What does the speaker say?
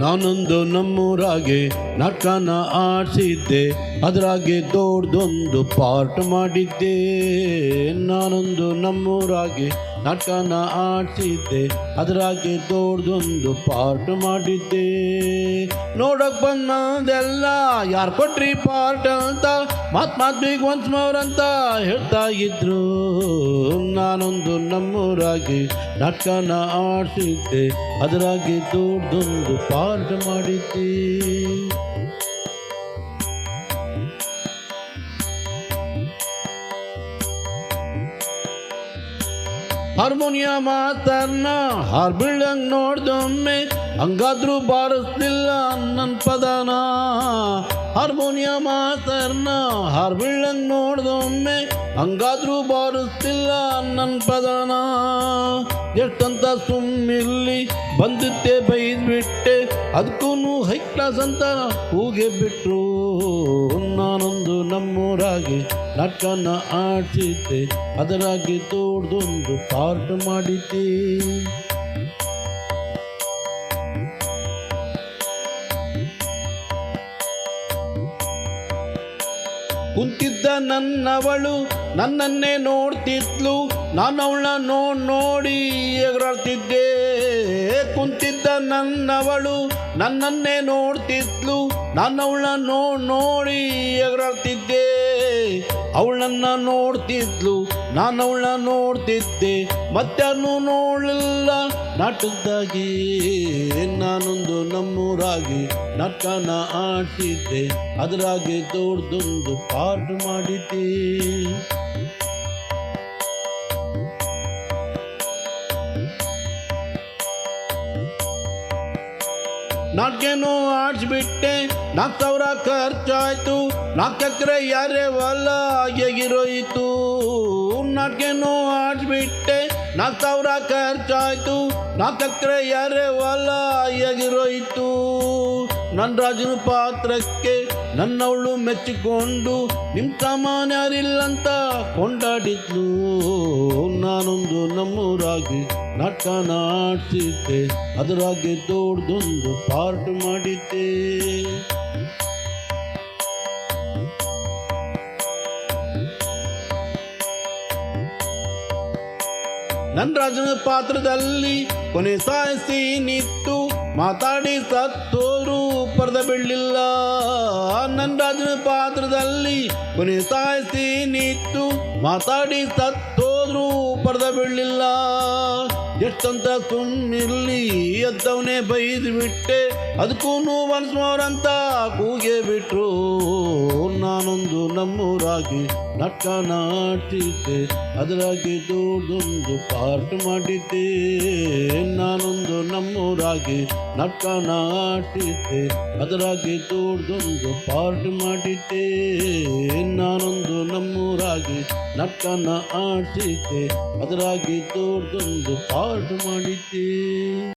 ನಾನೊಂದು ನಮ್ಮೂರಾಗೆ ನಾಟಕನ ಆಡಿಸಿದ್ದೆ. ಅದರಾಗೆ ದೊಡ್ಡದೊಂದು ಪಾರ್ಟ್ ಮಾಡಿದ್ದೆ. ನಾನೊಂದು ನಮ್ಮೂರಾಗೆ ನಾಟಕನ ಆಡಿಸಿದ್ದೆ ಅದರಾಗೆ ದೊಡ್ದೊಂದು ಪಾರ್ಟ್ ಮಾಡಿದ್ದೆ. ನೋಡಕ್ ಬಂದೆಲ್ಲ ಯಾರು ಕೊಟ್ರಿ ಪಾರ್ಟ್ ಅಂತ ಮಾತ್ ಮಾತ್ಮಿಗೆ ಒನ್ಸ್ ಹೇಳ್ತಾ ಇದ್ರು. ನಾನೊಂದು ನಮ್ಮೂರಾಗಿ ನಟನ ಆಡಿಸಿದ್ದೆ ಅದರಾಗೆ ದೊಡ್ಡದೊಂದು ಪಾರ್ಟ್ ಮಾಡಿದ್ದೆ. ಹಾರ್ಮೋನಿಯ ಮಾತನ್ನ ಹಾರ್ ಬೀಳಂಗ್ ನೋಡ್ದೊಮ್ಮೆ ಹಂಗಾದ್ರೂ ಬಾರಿಸ್ತಿಲ್ಲ ನನ್ನ ಪದನ. ಹಾರ್ಮೋನಿಯ ಮಾತನ್ನ ಹಾರ್ ಬೀಳಂಗ್ ನೋಡ್ದೊಮ್ಮೆ ಹಂಗಾದ್ರೂ ಬಾರಿಸ್ತಿಲ್ಲ ನನ್ನ ಪದನ. ಎಷ್ಟಂತ ಸುಮ್ಮಿಲ್ಲಿ ಬಂದಿದ್ದೆ ಬೈದ್ಬಿಟ್ಟೆ ಅದಕ್ಕೂ ಹೈ ಕ್ಲಾಸ್ ಅಂತ ಹೂಗೆ ಬಿಟ್ರು. ನಮ್ಮೂರಾಗಿ ನಾಟಕನ ಆಡ್ತಿದ್ದೆ, ಅದರಾಗಿ ತೋಡ್ದೊಂದು ಪಾರ್ಟ್ ಮಾಡಿದ್ದೆ. ಕುಂತಿದ್ದ ನನ್ನವಳು ನನ್ನನ್ನೇ ನೋಡ್ತಿದ್ಲು ನಾನು ಅವಳನ್ನ ನೋಡ್ ನೋಡಿ ಎಗರಾಡ್ತಿದ್ದೆ. ಕುಂತಿದ್ದ ನನ್ನವಳು ನನ್ನನ್ನೇ ನೋಡ್ತಿದ್ಲು ನಾನು ಅವಳನ್ನ ನೋಡ್ ನೋಡಿ ಎಗರಾಡ್ತಿದ್ದೆ. ಅವಳನ್ನ ನೋಡ್ತಿದ್ಲು ನಾನು ಅವಳನ್ನ ನೋಡ್ತಿದ್ದೆ ಮತ್ತಾನು ನೋಡಲಿಲ್ಲ. ನಾಟಕದಾಗಿ ನಾನೊಂದು ನಮ್ಮೂರಾಗಿ ನಾಟಕನ ಆಡ್ತಿದ್ದೆ. ಅದರಾಗೆ ದೊಡ್ಡದೊಂದು ಪಾರ್ಟ್ ಮಾಡಿದ್ದೆ. ನಾಟ್ಯನೂ ಆಡ್ಸ್ಬಿಟ್ಟೆ ನಾಲ್ಕು ಸಾವಿರ ಖರ್ಚಾಯ್ತು. ನಾಲ್ಕು ಎಕರೆ ಯಾರೇ ಹೊಲ ಆಗಿರೋಯಿತು ನಾಟ್ಯನೂ ಆಡ್ಸ್ಬಿಟ್ಟೆ ನಾಲ್ಕು ಸಾವಿರ ಖರ್ಚಾಯ್ತು. ನಾಲ್ಕು ಎಕರೆ ಯಾರೇ ಹೊಲ ಆಗಿರೋಯಿತು ನನ್ನ ರಾಜನ ಪಾತ್ರಕ್ಕೆ ನನ್ನವಳು ಮೆಚ್ಚಿಕೊಂಡು ನಿಮ್ಮ ಸಾಮಾನ್ಯರಿಲ್ಲಂತ ಕೊಂಡಾಡಿದ್ಲು. ನಾನೊಂದು ನಮ್ಮೂರಾಗಿ ನಾಟಕ ನಾಡ್ತಿದ್ದೆ. ಅದರಾಗೆ ದೊಡ್ಡದೊಂದು ಪಾರ್ಟ್ ಮಾಡಿದ್ದೆ. ನನ್ನ ರಾಜನ ಪಾತ್ರದಲ್ಲಿ ಕೊನೆ ಸಾಯಿಸಿ ನಿಂತು ಮಾತಾಡಿ ಸತ್ತೋರು ಪರದ ಬೀಳಿಲ್ಲ ನನ್ನ ರಾಜನ ಪಾತ್ರದಲ್ಲಿ ಕೊನೆ ಸಾಯಿಸಿ ನಿಂತು ಮಾತಾಡಿ ಸತ್ತೋದ್ರು ಪರದ ಬೀಳಲಿಲ್ಲ ಎಷ್ಟಂತ ಸುಮ್ಮನಿರ್ಲಿ ಎದ್ದವನೇ ಬೈದು ಬಿಟ್ಟೆ. ಅದಕ್ಕೂ ಒನ್ಸ್ ಮೋರ್ ಕೂಗೆ ಬಿಟ್ರು. ನಾನೊಂದು ನಮ್ಮೂರಾಗಿ ನಟ ನಾಟಿದ್ದೆ ಅದರಾಗಿ ದೊಡ್ಡೊಂದು ಪಾರ್ಟ್ ಮಾಡಿದ್ದೆ. ನಾನೊಂದು ನಮ್ಮೂರಾಗಿ ನಟ ನಾಟಿದ್ದೆ ಅದರಾಗಿ ದೊಡ್ಡೊಂದು ಪಾರ್ಟ್ ಮಾಡಿದ್ದೆ. ನಾನೊಂದು ನಮ್ಮೂರಾಗಿ ನಾಟಕನ ಆಡ್ತಿದ್ದೆ ಅದರಾಗಿ ದೊಡ್ಡೊಂದು ಪಾರ್ಟ್ ಮಾಡಿದ್ದೆ